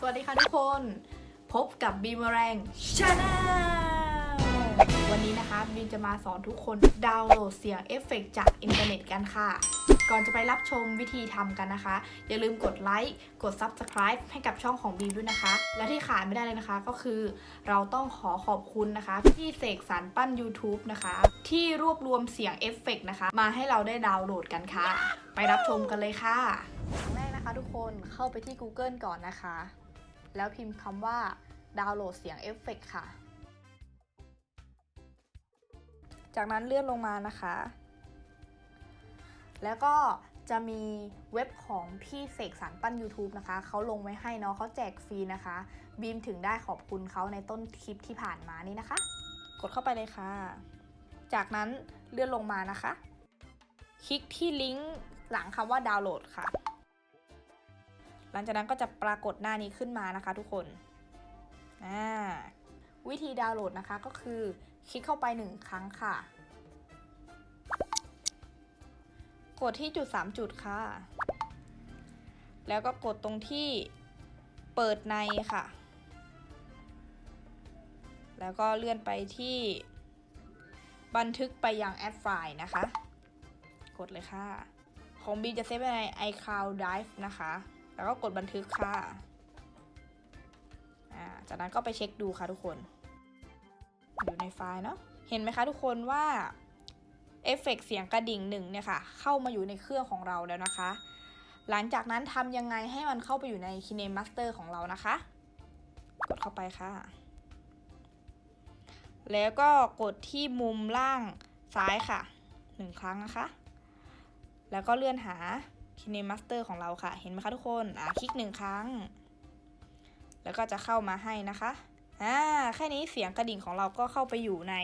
สวัสดีค่ะทุกคน พบกับบีมแรงชาแนลวันนี้นะคะบีมจะมาสอนทุกคนดาวน์โหลดเสียงเอฟเฟกต์จากอินเทอร์เน็ตกันค่ะ ก่อนจะไปรับชมวิธีทำกันนะคะ อย่าลืมกดไลค์กด Subscribe ให้กับช่องของบีมด้วยนะคะ และที่ขาดไม่ได้เลยนะคะก็คือ เราต้องขอขอบคุณนะคะ พี่เสกสรรปั้น YouTube นะคะ ที่รวบรวมเสียงเอฟเฟกต์นะคะ มาให้เราได้ดาวน์โหลดกันค่ะ ไปรับชมกันเลยค่ะครั้งแรกนะคะทุกคนเข้าไปที่ Google ก่อนนะคะ แล้วพิมพ์คำว่าดาวน์โหลดเสียงเอฟเฟกต์ค่ะ จากนั้นเลื่อนลงมานะคะ แล้วก็จะมีเว็บของพี่เสกสรรปั้น YouTube นะคะ เขาลงไว้ให้เนาะเขาแจกฟรีนะคะ บีมถึงได้ขอบคุณเขาในต้นคลิปที่ผ่านมานี่นะคะ กดเข้าไปเลยค่ะ จากนั้นเลื่อนลงมานะคะ คลิกที่ลิงก์หลังคำว่าดาวน์โหลดค่ะ หลังจากนั้นก็จะปรากฏหน้านี้ขึ้นมานะคะ ทุกคนวิธีดาวน์โหลดนะคะก็คือคลิกเข้าไปหนึ่งครั้งค่ะ กดที่จุด 3 จุดค่ะ แล้วก็กดตรงที่เปิดในค่ะ แล้วก็เลื่อนไปที่ บันทึกไปยังแอดไฟล์นะคะ กดเลยค่ะ ของบีจะเซฟไว้ใน iCloud Drive นะคะ แล้วก็กดบันทึกค่ะอ่าจากนั้นก็ไปเช็คดูค่ะทุกคน อยู่ในไฟล์เนาะ เห็นไหมคะทุกคนว่าเอฟเฟกต์เสียงกระดิ่งหนึ่งเนี่ยค่ะเข้ามาอยู่ในเครื่องของเราแล้วนะคะ หลังจากนั้นทำยังไงให้มันเข้าไปอยู่ใน KineMaster ของเรานะคะ กดเข้าไปค่ะ แล้วก็กดที่มุมล่างซ้ายค่ะหนึ่งครั้งนะคะ แล้วก็เลื่อนหา KineMaster ของเราค่ะ เห็นไหมคะทุกคนอ่าคลิกหนึ่งครั้ง แล้วก็จะเข้ามาให้นะคะอ่าแค่นี้เสียงกระดิ่งของเราก็เข้าไปอยู่ใน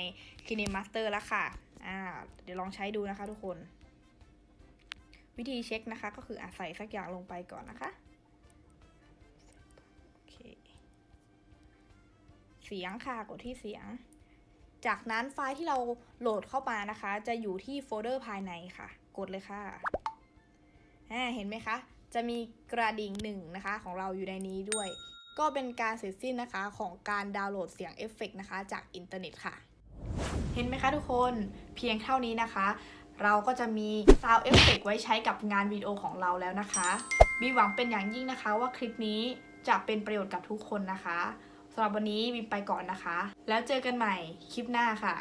KineMaster แล้วค่ะอ่าเดี๋ยวลองใช้ดูนะคะทุกคน วิธีเช็คนะคะ ก็คืออาใส่สักอย่างลงไปก่อนนะคะโอเคเสียงค่ะกดที่เสียง จากนั้นไฟล์ที่เราโหลดเข้ามานะคะ จะอยู่ที่โฟลเดอร์ภายในค่ะ กดเลยค่ะ อ่าเห็นไหมคะ จะมีกระดิ่งหนึ่งนะคะของเราอยู่ในนี้ด้วย ก็เป็นการเสร็จสิ้นนะคะของการดาวน์โหลดเสียงเอฟเฟกต์นะคะจากอินเทอร์เน็ตค่ะ เห็นไหมคะทุกคนเพียงเท่านี้นะคะ เราก็จะมี Sound Effect ไว้ใช้กับงานวิดีโอของเราแล้วนะคะบีหวังเป็นอย่างยิ่งนะคะว่าคลิปนี้จะเป็นประโยชน์กับทุกคนนะคะสำหรับวันนี้บีมไปก่อนนะคะ แล้วเจอกันใหม่คลิปหน้าค่ะ